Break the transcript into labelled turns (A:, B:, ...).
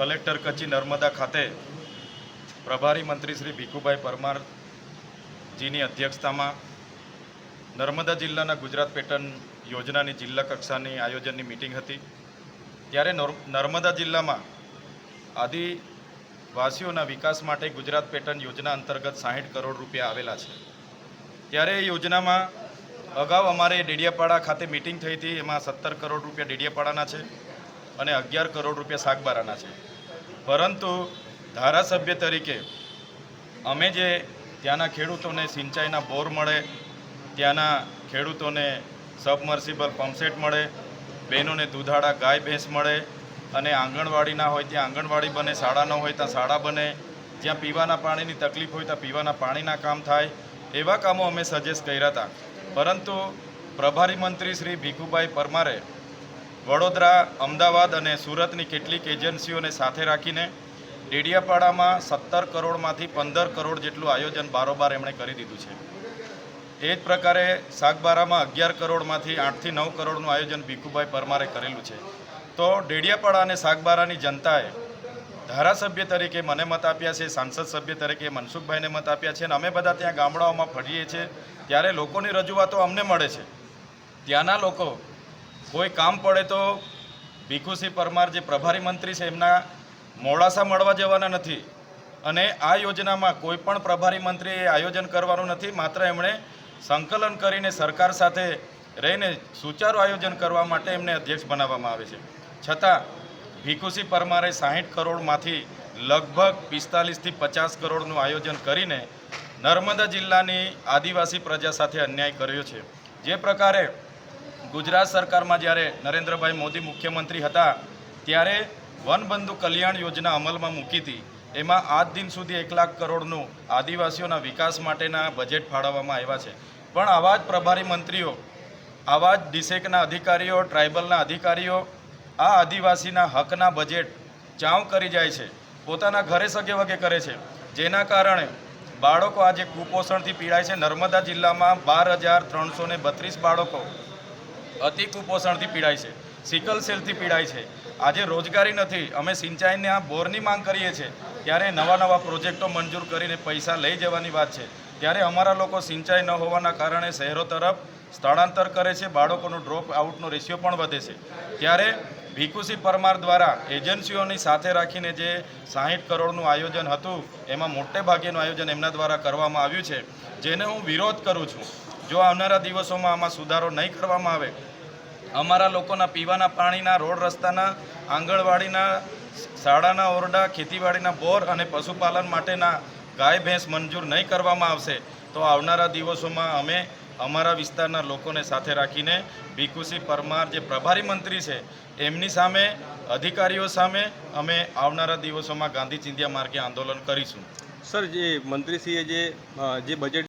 A: Collector Kutchi Narmada ખાતે પ્રભારી મંત્રી શ્રી ભીખુભાઈ પરમારજીની અધ્યક્ષતામાં નર્મદા જિલ્લાના ગુજરાત પેટર્ન યોજનાની જિલ્લા કક્ષાની આયોજનની મિટિંગ હતી. ત્યારે નોર- નર્મદા જિલ્લામાં આદિવાસીઓના વિકાસ માટે ગુજરાત પેટર્ન યોજના અંતર્ગત સાહીઠ કરોડ રૂપિયા આવેલા છે. ત્યારે એ યોજનામાં અગાઉ અમારે ડેડિયાપાડા ખાતે મિટિંગ થઈ હતી. એમાં સત્તર કરોડ રૂપિયા ડેડિયાપાડાના છે અને અગિયાર કરોડ રૂપિયા શાકબારાના છે. પરંતુ ધારાસભ્ય તરીકે અમે જે ત્યાંના ખેડૂતોને સિંચાઈના બોર મળે, ત્યાંના ખેડૂતોને સબમર્સિબલ પંપસેટ મળે, બહેનોને દૂધાળા ગાય ભેંસ મળે અને આંગણવાડી હોય, ત્યાં આંગણવાડી બને, શાળા ન હોય, ત્યાં શાળા બને, જ્યાં પીવાના પાણીની તકલીફ હોય, ત્યાં પીવાના પાણીના કામ થાય, એવા કામો અમે સજેસ્ટ કર્યા હતા. પરંતુ પ્રભારી મંત્રી શ્રી ભીખુભાઈ પરમારે વડોદરા, અમદાવાદ અને સુરતની કેટલીક એજન્સીઓને સાથે રાખીને ડેડિયાપાડામાં સત્તર કરોડમાંથી પંદર કરોડ જેટલું આયોજન બારોબાર એમણે કરી દીધું છે. એ જ પ્રકારે સાગબારામાં અગિયાર કરોડમાંથી આઠથી નવ કરોડનું આયોજન ભીખુભાઈ પરમારે કરેલું છે. તો ડેડિયાપાડા અને સાગબારાની જનતાએ ધારાસભ્ય તરીકે મને મત આપ્યા છે, સાંસદ સભ્ય તરીકે મનસુખભાઈને મત આપ્યા છે અને અમે બધા ત્યાં ગામડાઓમાં ફરીએ છીએ, ત્યારે લોકોની રજૂઆતો અમને મળે છે. ત્યાંના લોકો કોઈ કામ પડે તો ભીખુસિંહ પરમાર જે પ્રભારી મંત્રી છે, એમના મોડાસા મળવા જવાના નથી. અને આ યોજનામાં કોઈ પણ પ્રભારી મંત્રીએ આયોજન કરવાનું નથી, માત્ર એમણે સંકલન કરીને સરકાર સાથે રહીને સુચારું આયોજન કરવા માટે એમને અધ્યક્ષ બનાવવામાં આવે છે. છતાં, ભીખુસિંહ પરમારે સાહીઠ કરોડમાંથી લગભગ પિસ્તાલીસથી પચાસ કરોડનું આયોજન કરીને નર્મદા જિલ્લાની આદિવાસી પ્રજા સાથે અન્યાય કર્યો છે. જે પ્રકારે ગુજરાત સરકારમાં જ્યારે નરેન્દ્રભાઈ મોદી મુખ્યમંત્રી હતા, ત્યારે વનબંધુ કલ્યાણ યોજના અમલમાં મૂકી હતી. એમાં આજ દિન સુધી એક લાખ કરોડનું આદિવાસીઓના વિકાસ માટેના બજેટ ફાળવવામાં આવ્યા છે. પણ આવા જ પ્રભારી મંત્રીઓ, આવા જ ડિસેકના અધિકારીઓ, ટ્રાઇબલના અધિકારીઓ, આ આદિવાસીના હકના બજેટ ચાવ કરી જાય છે, પોતાના ઘરે સગે વગે કરે છે. જેના કારણે બાળકો આજે કુપોષણથી પીડાય છે. નર્મદા જિલ્લામાં બાર હજાર ત્રણસો બત્રીસ બાળકો અતિ કુપોષણથી પીડાય છે, સિકલ સેલથી પીડાય છે. આજે રોજગારી નથી, અમે સિંચાઈના બોરની માંગ કરીએ છીએ. ત્યારે નવા નવા પ્રોજેક્ટો મંજૂર કરીને પૈસા લઈ જવાની વાત છે. ત્યારે અમારા લોકો સિંચાઈ ન હોવાના કારણે શહેરો તરફ સ્થળાંતર કરે છે, બાળકોનો ડ્રોપ આઉટનો રેશિયો પણ વધે છે. ત્યારે ભીખુસિંહ પરમાર દ્વારા એજન્સીઓની સાથે રાખીને જે સાહીઠ કરોડનું આયોજન હતું, એમાં મોટે ભાગેનું આયોજન એમના દ્વારા કરવામાં આવ્યું છે. જેને હું વિરોધ કરું છું. જો આવનારા દિવસોમાં આમાં સુધારો નહીં કરવામાં આવે, અમારા લોકોના પીવાના પાણીના, રોડ રસ્તાના, આંગણવાડીના, શાળાના ઓરડા, ખેતીવાડીના બોર અને પશુપાલન માટેના ગાય ભેંસ મંજૂર નહીં કરવામાં આવશે, તો આવનારા દિવસોમાં અમે અમારા વિસ્તારના લોકોને સાથે રાખીને ભીખુસિંહ પરમાર જે પ્રભારી મંત્રી છે, એમની સામે, અધિકારીઓ સામે અમે આવનારા દિવસોમાં ગાંધી ચિંધ્યા માર્ગે આંદોલન કરીશું.
B: સર, જે મંત્રીશ્રીએ જે જે બજેટ